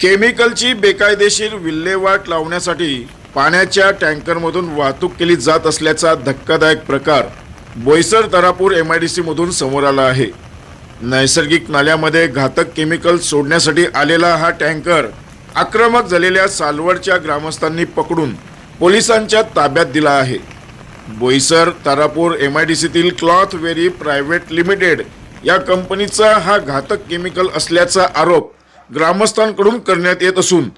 केमिकलची बेकायदेशीर विल्हेवाट लावण्यासाठी पाण्याच्या टँकरमधून वाहतूक केली जात असल्याचा धक्कादायक प्रकार Boisar Tarapur M I D सीमधून समोर आला आहे. नैसर्गिक नाल्यामध्ये घातक केमिकल सोडण्यासाठी आलेला हा टँकर आक्रमक झालेल्या सालवडच्या ग्रामस्थांनी पकडून पोलिसांच्या ताब्यात दिला आहे. Boisar Tarapur M I D सीतील cloth very private limited या कंपनीचा हा घातक केमिकल असल्याचा आरोप ग्रामस्थांकडून करण्यात येत असून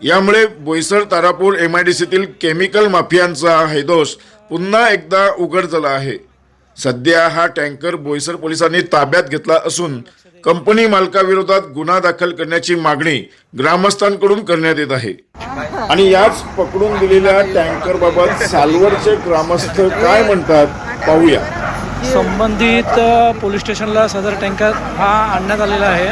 यामुळे Boisar Tarapur M I D सीतील chemical माफियांचा हैदोष पुन्हा एकदा उघड झाला आहे. सध्या हा टँकर बोईसर पोलिसांनी ताब्यात घेतला असून कंपनी मालकाविरोधात गुन्हा दाखल करण्याची मागणी ग्रामस्थांकडून करण्यात येत आहे. आणि याच पकडून दिलेल्या टँकर बाबत ग्रामस्थ काय म्हणतात पाहूया. संबंधित पोलीस स्टेशनला सदर टँकर हा आणण्यात आलेला आहे.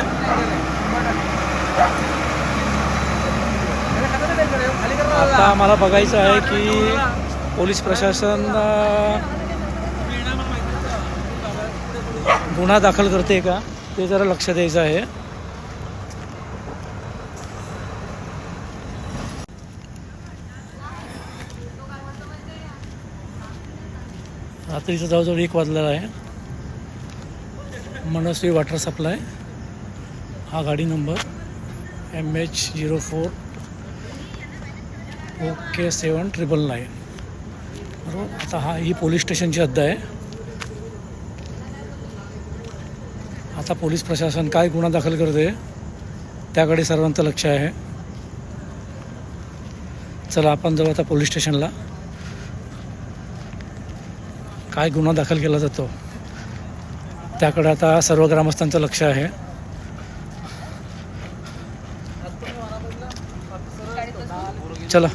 आता मला बघायचं आहे की पोलीस प्रशासन गुन्हा दाखल करते का? ते जरा लक्ष द्यायचं आहे. रात्रीचं जवळजवळ एक वाजलेला आहे. Manasvi water supply. हा गाडी number. M H zero four okay seven triple nine बरोबर? आता हा ही पोलीस स्टेशनची हद्द आहे. आता पोलीस प्रशासन काय गुन्हा दाखल करते त्याकडे सर्वांचं लक्ष आहे. चला आपण जाऊ आता पोलीस स्टेशनला काय गुन्हा दाखल केला जातो त्याकडे आता सर्व ग्रामस्थांचं लक्ष आहे. चला।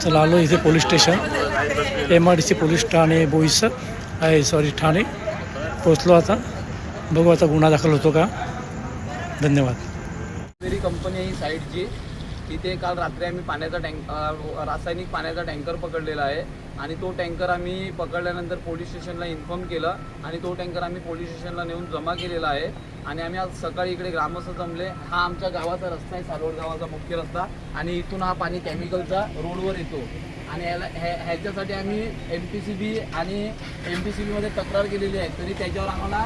चला आलो इथे police station. M R D C police Thane Boisar आहे सॉरी ठाणे. पोचलो आता. बघू आता गुन्हा दाखल होतो का? धन्यवाद. वेरी कंपनी आहे ही साईडची तिथे काल रात्री आम्ही पाण्याचा टँक रासायनिक पाण्याचा टँकर पकडलेला आहे आणि तो टँकर आम्ही पकडल्यानंतर पोलीस स्टेशनला इन्फॉर्म केलं आणि तो टँकर आम्ही पोलीस स्टेशनला नेऊन जमा केलेला आहे आणि आम्ही आज सकाळी इकडे ग्रामस्थ जमले. हा आमच्या गावाचा रस्ता आहे सालोड गावाचा मुख्य रस्ता आणि इथून हा पाणी केमिकलचा रोडवर येतो. आणि याला ह्या- ह्याच्यासाठी आम्ही एम पी सी बी आणि एम पी सी बीमध्ये तक्रार केलेली आहे तरी त्याच्यावर आम्हाला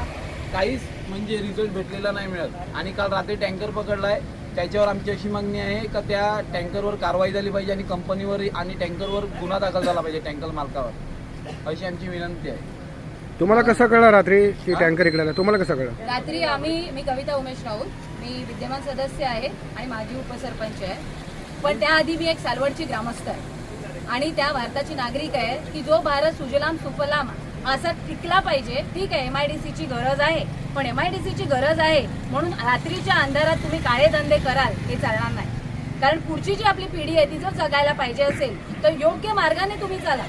काहीच म्हणजे रिझल्ट भेटलेला नाही मिळत. आणि काल रात्री टँकर पकडला आहे त्याच्यावर आमची अशी मागणी आहे का त्या टँकरवर कारवाई झाली पाहिजे आणि कंपनीवर आणि टँकरवर गुन्हा दाखल झाला पाहिजे टँकर मालकावर. अशी आमची विनंती आहे. तुम्हाला कसं कळलं रात्री की टँकर इकडे आला? तुम्हाला कसं कळलं? रात्री आम्ही मी कविता उमेश राऊत मी विद्यमान सदस्य आहे आणि माजी उपसरपंच आहे. पण त्याआधी मी एक सालवडची ग्रामस्थ आहे. आणि त्या भारताची नागरिक आहे की जो भारत सुजलाम सुफलाम असा टिकला पाहिजे. ठीक आहे एमआयडीसीची गरज आहे पण एमआयडीसीची गरज आहे म्हणून रात्रीच्या अंधारात तुम्ही काळे धंदे कराल हे चालणार नाही. कारण पुढची जी आपली पिढी आहे ती जर जगायला पाहिजे असेल तर योग्य मार्गाने तुम्ही चाला.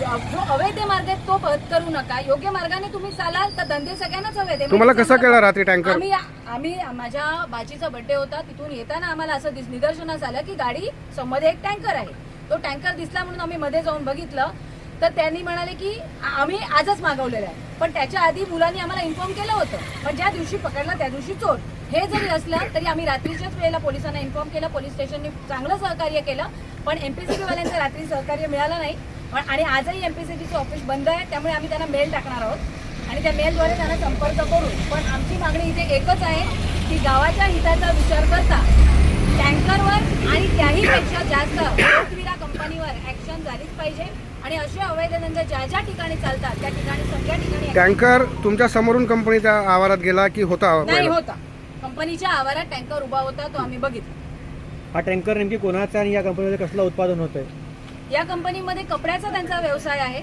जो अवैध मार्ग आहे तो पत्करू नका. योग्य मार्गाने तुम्ही चालाल तर धंदे सगळ्यांनाच हवे तुम्हाला कसं कळलं रात्री टँकर? आम्ही आम्ही माझ्या बाजीचा बर्थडे होता तिथून येताना आम्हाला असं निदर्शनास आलं की गाडी मध्ये एक टँकर आहे. तो टँकर दिसला म्हणून आम्ही मध्ये जाऊन बघितलं. तर त्यांनी म्हणाले की आम्ही आजच मागवलेलं आहे. पण त्याच्या आधी मुलांनी आम्हाला इन्फॉर्म केलं होतं. पण ज्या दिवशी पकडला त्या दिवशी चोर. हे जरी असलं तरी आम्ही रात्रीच्याच वेळेला पोलिसांना इन्फॉर्म केलं. पोलीस स्टेशनने चांगलं सहकार्य केलं. पण एमपीसीबीवाल्यांचं रात्री सहकार्य मिळालं नाही. पण आणि आजही एमपीसीबीचं ऑफिस बंद आहे. त्यामुळे आम्ही त्यांना मेल टाकणार आहोत. आणि त्या मेलद्वारे त्यांना संपर्क करू. पण आमची मागणी इथे एकच आहे की गावाच्या हिताचा विचार करता टँकरवर आणि त्याहीपेक्षा जास्त पृथ्वीरा कंपनीवर ऍक्शन झालीच पाहिजे. आणि असे अवैध धंदे ज्या ज्या ठिकाणी चालतात त्या ठिकाणी सगळ्या ठिकाणी टँकर तुमच्या समोरून कंपनीच्या आवारात गेला की होता नाही? होता. कंपनीच्या आवारात टँकर उभा होता तो आम्ही बघितला. हा टँकर नेमकी कोणाचा आणि या कंपनीमध्ये कसलं उत्पादन होतंय? या कंपनीमध्ये कपड्याचा त्यांचा व्यवसाय आहे.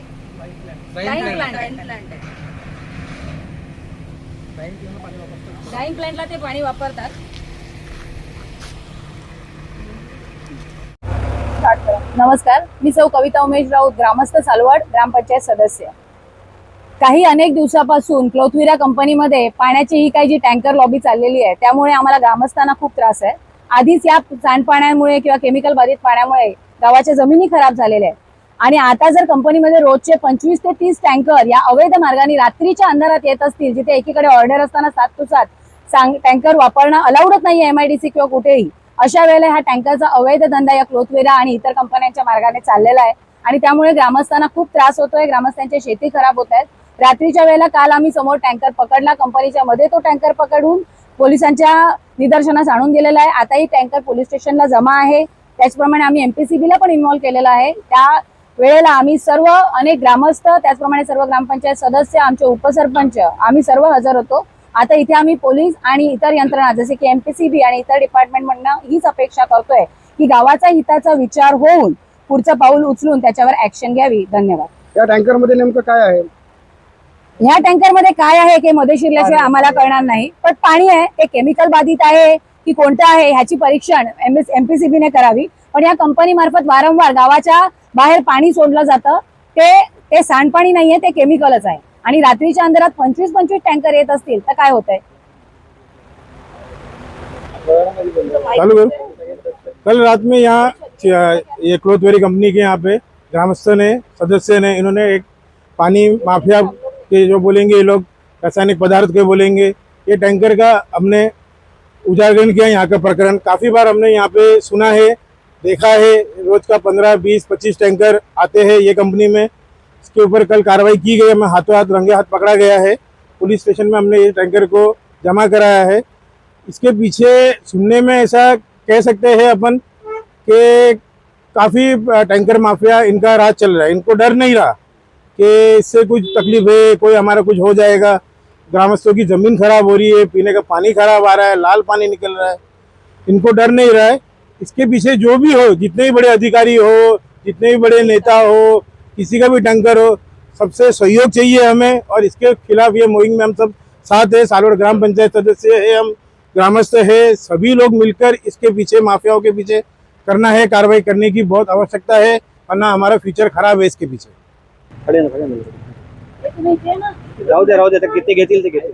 डाईंग प्लांट डाईंग प्लांटला ते पाणी वापरतात. नमस्कार मी सौ कविता उमेश राऊत ग्रामस्थ सालवड ग्रामपंचायत सदस्य. काही अनेक दिवसापासून क्लोथविरा कंपनीमध्ये पाण्याची ही काही जी टँकर लॉबी चाललेली आहे त्यामुळे आम्हाला ग्रामस्थांना खूप त्रास आहे. आधीच या सांडपाण्यामुळे किंवा केमिकल बाधित पाण्यामुळे गावाच्या जमिनी खराब झालेल्या आहेत. आणि आता जर कंपनीमध्ये रोजचे पंचवीस ते तीस टँकर या अवैध मार्गाने रात्रीच्या अंधारात येत असतील जिथे एकीकडे ऑर्डर असताना सात टू सात सांग टँकर वापरणं अलाउडच नाही एमआयडीसी किंवा कुठेही अशा वेळेला ह्या टँकरचा अवैध धंदा या क्लोथवेरा आणि इतर कंपन्यांच्या मार्गाने चाललेला आहे. आणि त्यामुळे ग्रामस्थांना खूप त्रास होतोय ग्रामस्थांच्या शेती खराब होत आहेत. रात्रीच्या वेळेला काल आम्ही समोर टँकर पकडला कंपनीच्या मध्ये तो टँकर पकडून पोलिसांच्या निदर्शनास आणून दिलेला आहे. आताही टँकर पोलीस स्टेशनला जमा आहे. त्याचप्रमाणे आम्ही एमपीसीबीला पण इन्व्हॉल्व केलेला आहे. त्या वेळेला आम्ही सर्व अनेक ग्रामस्थ त्याचप्रमाणे सर्व ग्रामपंचायत सदस्य आमचे उपसरपंच आम्ही सर्व हजर होतो. आता इथे आम्ही पोलीस आणि इतर यंत्रणा जसे की एमपीसीबी आणि इतर डिपार्टमेंट म्हणणं हीच अपेक्षा करतोय की गावाचा हिताचा विचार होऊन पुढचं पाऊल उचलून त्याच्यावर ऍक्शन घ्यावी. धन्यवाद. या टँकरमध्ये नेमकं काय आहे? ह्या टँकरमध्ये काय आहे हे मध्ये शिरल्याशिवाय आम्हाला कळणार नाही. पण पाणी आहे ते केमिकल बाधित आहे की कोणतं आहे ह्याची परीक्षण एमपीसीबीने करावी. पण या कंपनी मार्फत वारंवार गावाच्या बाहेर पाणी सोडलं जातं. ते ते सांडपाणी नाहीये ते केमिकलच आहे. आणि रात्रीच्या अंधारात पंचवीस पंचवीस टँकर येत असतील तर काय होत आहे कल रात में यहाँ ये क्लोथवेरी कंपनी के यहाँ पे ग्रामस्थ ने सदस्य ने इन्होंने एक पानी माफिया के जो बोलेंगे ये लोग रासायनिक पदार्थ के बोलेंगे ये टैंकर का हमने उजागरण किया यहाँ का प्रकरण। काफ़ी बार हमने यहाँ पे सुना है देखा है रोज का पंद्रह बीस पच्चीस टैंकर आते हैं ये कंपनी में। इसके ऊपर कल कार्रवाई की गई, हमें हाथों हाथ, रंगे हाथ पकड़ा गया है। पुलिस स्टेशन में हमने ये टैंकर को जमा कराया है। इसके पीछे सुनने में ऐसा कह सकते हैं अपन कि काफ़ी टैंकर माफिया, इनका राज चल रहा है। इनको डर नहीं रहा कि इससे कुछ तकलीफ़ है, कोई हमारा कुछ हो जाएगा। ग्रामस्थों की ज़मीन खराब हो रही है, पीने का पानी खराब आ रहा है, लाल पानी निकल रहा है। इनको डर नहीं रहा है। इसके पीछे जो भी हो, जितने भी बड़े अधिकारी हो, जितने भी बड़े नेता हो किसी का भी टंकर हो सबसे सहयोग चाहिए हमें और इसके खिलाफ ये मुहिम में हम सब साथ है, सालोड़ ग्राम पंचायत सदस्य है, हम ग्रामस्थ है, सभी लोग मिलकर इसके पीछे, माफियाओं के पीछे करना है, कार्रवाई करने की बहुत आवश्यकता है, वरना हमारा फ्यूचर खराब है इसके पीछे। घेतील ते घेतील?